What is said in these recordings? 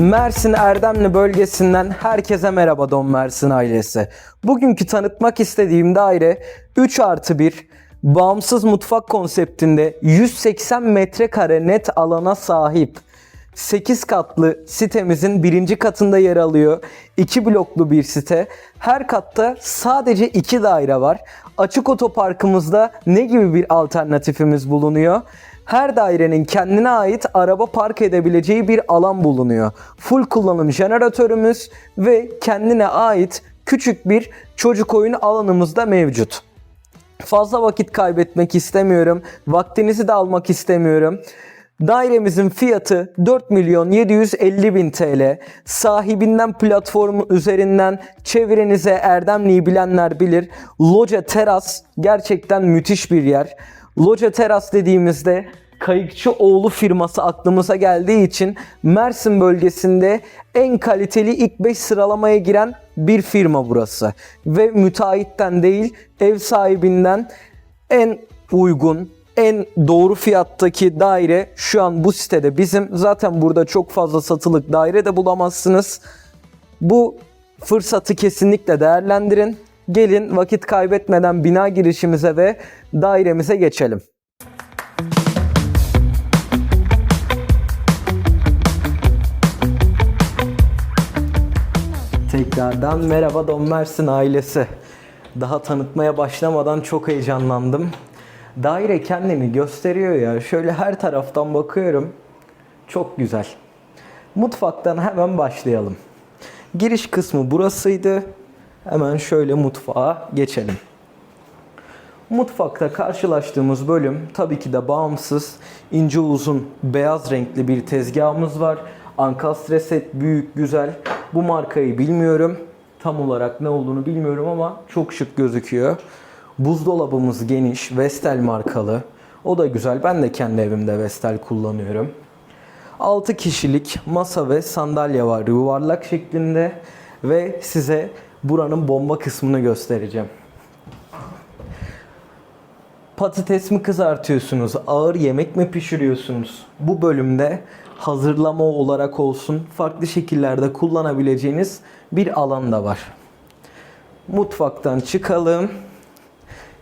Mersin Erdemli bölgesinden herkese merhaba Don Mersin ailesi. Bugünkü tanıtmak istediğim daire 3 artı 1 bağımsız mutfak konseptinde 180 metrekare net alana sahip. 8 katlı sitemizin birinci katında yer alıyor. 2 bloklu bir site. Her katta sadece 2 daire var. Açık otoparkımızda ne gibi bir alternatifimiz bulunuyor? Her dairenin kendine ait araba park edebileceği bir alan bulunuyor. Full kullanım jeneratörümüz ve kendine ait küçük bir çocuk oyun alanımız da mevcut. Fazla vakit kaybetmek istemiyorum. Vaktinizi de almak istemiyorum. Dairemizin fiyatı 4 milyon 750 bin TL. Sahibinden platformu üzerinden çevrenize Erdemli'yi bilenler bilir. Loca Teras gerçekten müthiş bir yer. Loca Teras dediğimizde Kayıkçıoğlu firması aklımıza geldiği için Mersin bölgesinde en kaliteli ilk 5 sıralamaya giren bir firma burası. Ve müteahhitten değil ev sahibinden en uygun, en doğru fiyattaki daire şu an bu sitede bizim. Zaten burada çok fazla satılık daire de bulamazsınız. Bu fırsatı kesinlikle değerlendirin. Gelin vakit kaybetmeden bina girişimize ve dairemize geçelim. Tekrardan merhaba Don Mersin ailesi. Daha tanıtmaya başlamadan çok heyecanlandım. Daire kendini gösteriyor ya. Şöyle her taraftan bakıyorum. Çok güzel. Mutfaktan hemen başlayalım. Giriş kısmı burasıydı. Hemen şöyle mutfağa geçelim. Mutfakta karşılaştığımız bölüm tabii ki de bağımsız, ince uzun, beyaz renkli bir tezgahımız var. Ankastre set büyük, güzel. Bu markayı bilmiyorum. Tam olarak ne olduğunu bilmiyorum ama çok şık gözüküyor. Buzdolabımız geniş, Vestel markalı. O da güzel. Ben de kendi evimde Vestel kullanıyorum. 6 kişilik masa ve sandalye var yuvarlak şeklinde ve size buranın bomba kısmını göstereceğim. Patates mi kızartıyorsunuz? Ağır yemek mi pişiriyorsunuz? Bu bölümde hazırlama olarak olsun farklı şekillerde kullanabileceğiniz bir alan da var. Mutfaktan çıkalım.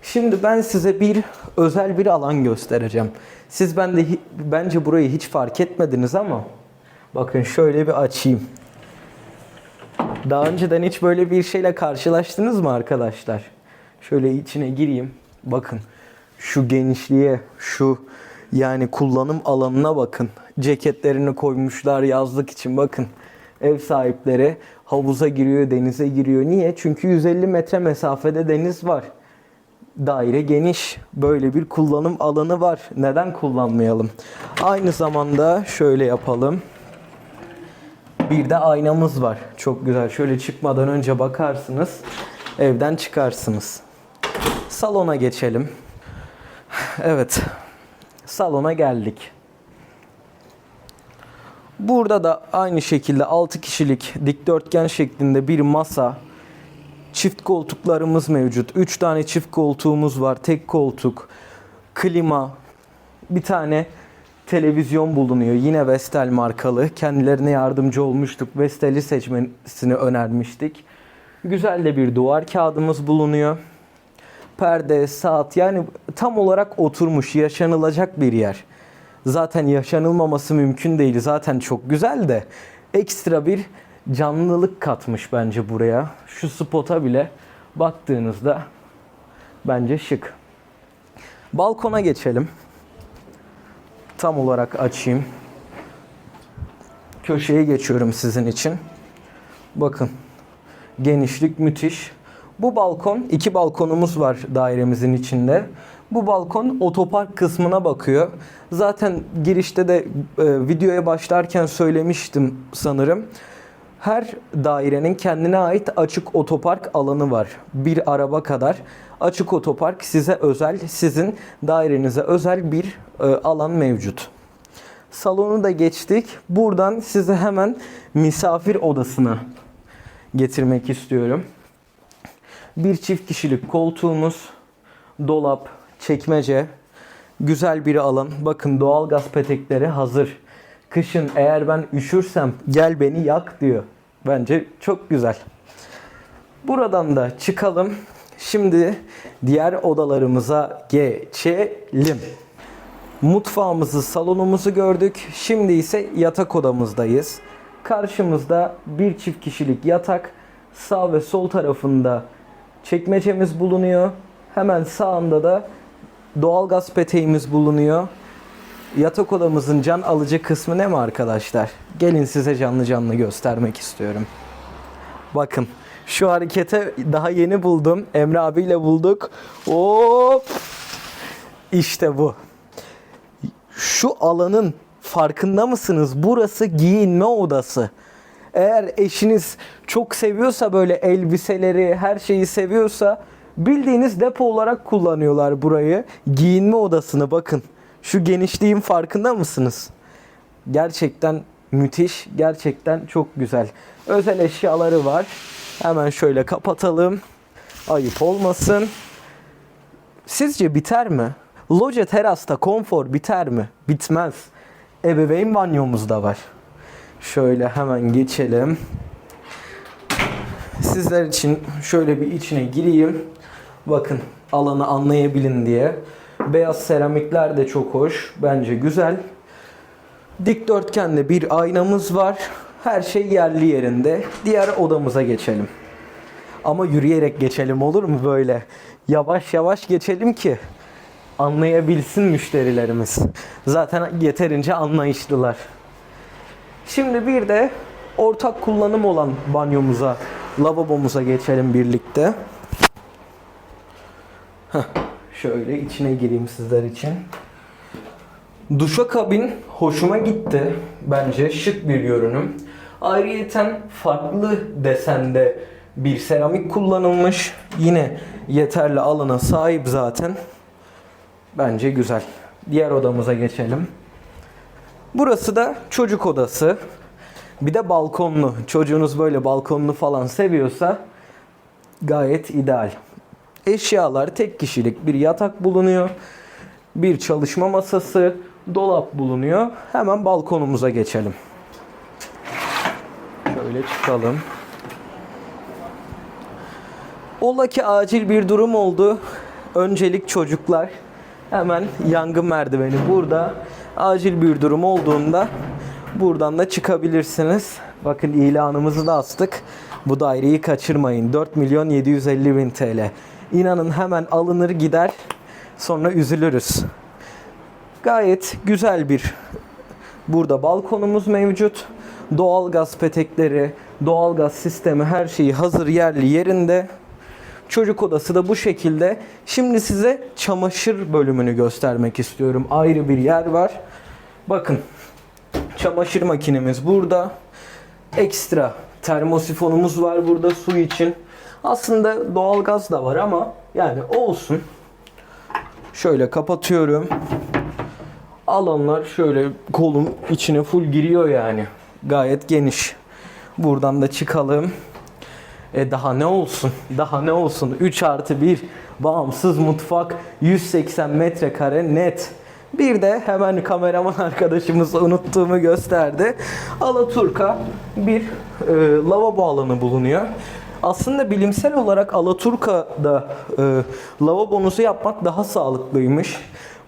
Şimdi ben size bir özel bir alan göstereceğim. Siz ben de bence burayı hiç fark etmediniz ama bakın şöyle bir açayım. Daha önceden hiç böyle bir şeyle karşılaştınız mı arkadaşlar? Şöyle içine gireyim. Bakın şu genişliğe, şu yani kullanım alanına bakın. Ceketlerini koymuşlar yazlık için bakın. Ev sahipleri havuza giriyor, denize giriyor. Niye? Çünkü 150 metre mesafede deniz var. Daire geniş. Böyle bir kullanım alanı var. Neden kullanmayalım? Aynı zamanda şöyle yapalım. Bir de aynamız var. Çok güzel. Şöyle çıkmadan önce bakarsınız. Evden çıkarsınız. Salona geçelim. Evet. Salona geldik. Burada da aynı şekilde 6 kişilik dikdörtgen şeklinde bir masa, çift koltuklarımız mevcut. 3 tane çift koltuğumuz var. Tek koltuk, klima, bir tane televizyon bulunuyor. Yine Vestel markalı. Kendilerine yardımcı olmuştuk. Vestel'i seçmesini önermiştik. Güzel de bir duvar kağıdımız bulunuyor. Perde, saat yani tam olarak oturmuş, yaşanılacak bir yer. Zaten yaşanılmaması mümkün değil. Zaten çok güzel de ekstra bir canlılık katmış bence buraya. Şu spota bile baktığınızda bence şık. Balkona geçelim. Tam olarak açayım. Köşeye geçiyorum sizin için. Bakın. Genişlik müthiş. Bu balkon, iki balkonumuz var dairemizin içinde. Bu balkon otopark kısmına bakıyor. Zaten girişte de e, videoya başlarken söylemiştim sanırım. Her dairenin kendine ait açık otopark alanı var. Bir araba kadar açık otopark size özel, sizin dairenize özel bir e, alan mevcut. Salonu da geçtik. Buradan size hemen misafir odasına getirmek istiyorum. Bir çift kişilik koltuğumuz, dolap, çekmece, güzel bir alan. Bakın doğalgaz petekleri hazır. Kışın eğer ben üşürsem gel beni yak diyor. Bence çok güzel. Buradan da çıkalım. Şimdi diğer odalarımıza geçelim. Mutfağımızı, salonumuzu gördük. Şimdi ise yatak odamızdayız. Karşımızda bir çift kişilik yatak. Sağ ve sol tarafında çekmecemiz bulunuyor. Hemen sağında da doğalgaz peteğimiz bulunuyor. Yatak odamızın can alıcı kısmı ne mi arkadaşlar? Gelin size canlı canlı göstermek istiyorum. Bakın şu harekete daha yeni buldum. Emre abiyle bulduk. Hop! İşte bu. Şu alanın farkında mısınız? Burası giyinme odası. Eğer eşiniz çok seviyorsa böyle elbiseleri, her şeyi seviyorsa bildiğiniz depo olarak kullanıyorlar burayı. Giyinme odasını bakın. Şu genişliğin farkında mısınız? Gerçekten müthiş, gerçekten çok güzel. Özel eşyaları var. Hemen şöyle kapatalım. Ayıp olmasın. Sizce biter mi? Loca terasta konfor biter mi? Bitmez. Ebeveyn banyomuz da var. Şöyle hemen geçelim. Sizler için şöyle bir içine gireyim. Bakın alanı anlayabilin diye. Beyaz seramikler de çok hoş. Bence güzel. Dikdörtgende bir aynamız var. Her şey yerli yerinde. Diğer odamıza geçelim. Ama yürüyerek geçelim olur mu böyle? Yavaş yavaş geçelim ki anlayabilsin müşterilerimiz. Zaten yeterince anlayışlılar. Şimdi bir de ortak kullanım olan banyomuza, lavabomuza geçelim birlikte. Heh, şöyle içine gireyim sizler için. Duşakabin hoşuma gitti. Bence şık bir görünüm. Ayrıyeten farklı desende bir seramik kullanılmış. Yine yeterli alana sahip zaten. Bence güzel. Diğer odamıza geçelim. Burası da çocuk odası. Bir de balkonlu. Çocuğunuz böyle balkonlu falan seviyorsa gayet ideal. Eşyalar tek kişilik bir yatak bulunuyor. Bir çalışma masası, dolap bulunuyor. Hemen balkonumuza geçelim. Şöyle çıkalım. Ola ki acil bir durum oldu. Öncelik çocuklar. Hemen yangın merdiveni burada. Acil bir durum olduğunda buradan da çıkabilirsiniz. Bakın ilanımızı da astık. Bu daireyi kaçırmayın. 4 milyon 750 bin TL. İnanın hemen alınır gider. Sonra üzülürüz. Gayet güzel bir burada balkonumuz mevcut. Doğalgaz petekleri, doğalgaz sistemi her şeyi hazır yerli yerinde. Çocuk odası da bu şekilde. Şimdi size çamaşır bölümünü göstermek istiyorum. Ayrı bir yer var. Bakın. Çamaşır makinemiz burada. Ekstra termosifonumuz var burada su için. Aslında doğalgaz da var ama yani olsun. Şöyle kapatıyorum. Alanlar şöyle kolum içine full giriyor yani. Gayet geniş. Buradan da çıkalım. E daha ne olsun? Daha ne olsun? 3 artı 1 bağımsız mutfak 180 metrekare net. Bir de hemen kameraman arkadaşımız unuttuğumu gösterdi. Alaturka bir e, lavabo alanı bulunuyor. Aslında bilimsel olarak Alaturka'da e, lavabonuzu yapmak daha sağlıklıymış.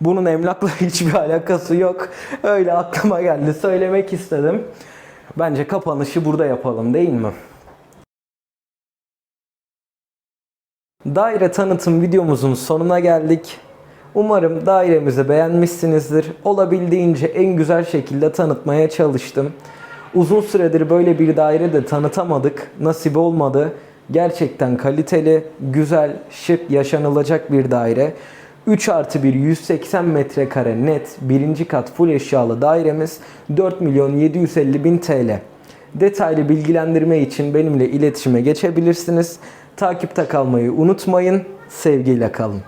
Bunun emlakla hiçbir alakası yok. Öyle aklıma geldi. Söylemek istedim. Bence kapanışı burada yapalım değil mi? Daire tanıtım videomuzun sonuna geldik. Umarım dairemizi beğenmişsinizdir. Olabildiğince en güzel şekilde tanıtmaya çalıştım. Uzun süredir böyle bir daire de tanıtamadık. Nasip olmadı. Gerçekten kaliteli, güzel, şık, yaşanılacak bir daire. 3 artı 1 180 metrekare net birinci kat full eşyalı dairemiz 4 milyon 750 bin TL. Detaylı bilgilendirme için benimle iletişime geçebilirsiniz. Takipte kalmayı unutmayın. Sevgiyle kalın.